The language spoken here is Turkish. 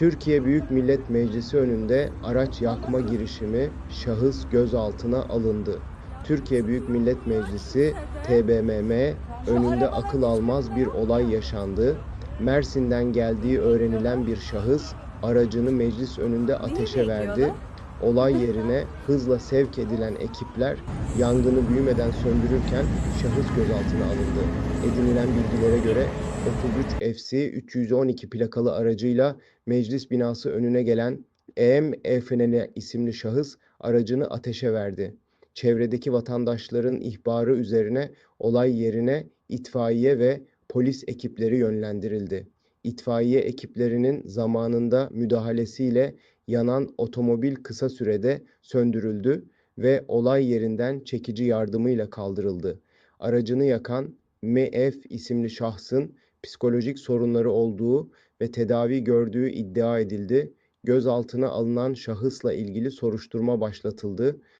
Türkiye Büyük Millet Meclisi önünde araç yakma girişimi şahıs gözaltına alındı. Türkiye Büyük Millet Meclisi TBMM önünde akıl almaz bir olay yaşandı. Mersin'den geldiği öğrenilen bir şahıs aracını meclis önünde ateşe verdi. Olay yerine hızla sevk edilen ekipler yangını büyümeden söndürürken şahıs gözaltına alındı. Edinilen bilgilere göre 33 FC 312 plakalı aracıyla meclis binası önüne gelen EM Efeneli isimli şahıs aracını ateşe verdi. Çevredeki vatandaşların ihbarı üzerine olay yerine itfaiye ve polis ekipleri yönlendirildi. İtfaiye ekiplerinin zamanında müdahalesiyle yanan otomobil kısa sürede söndürüldü ve olay yerinden çekici yardımıyla kaldırıldı. Aracını yakan MF isimli şahsın psikolojik sorunları olduğu ve tedavi gördüğü iddia edildi. Gözaltına alınan şahısla ilgili soruşturma başlatıldı.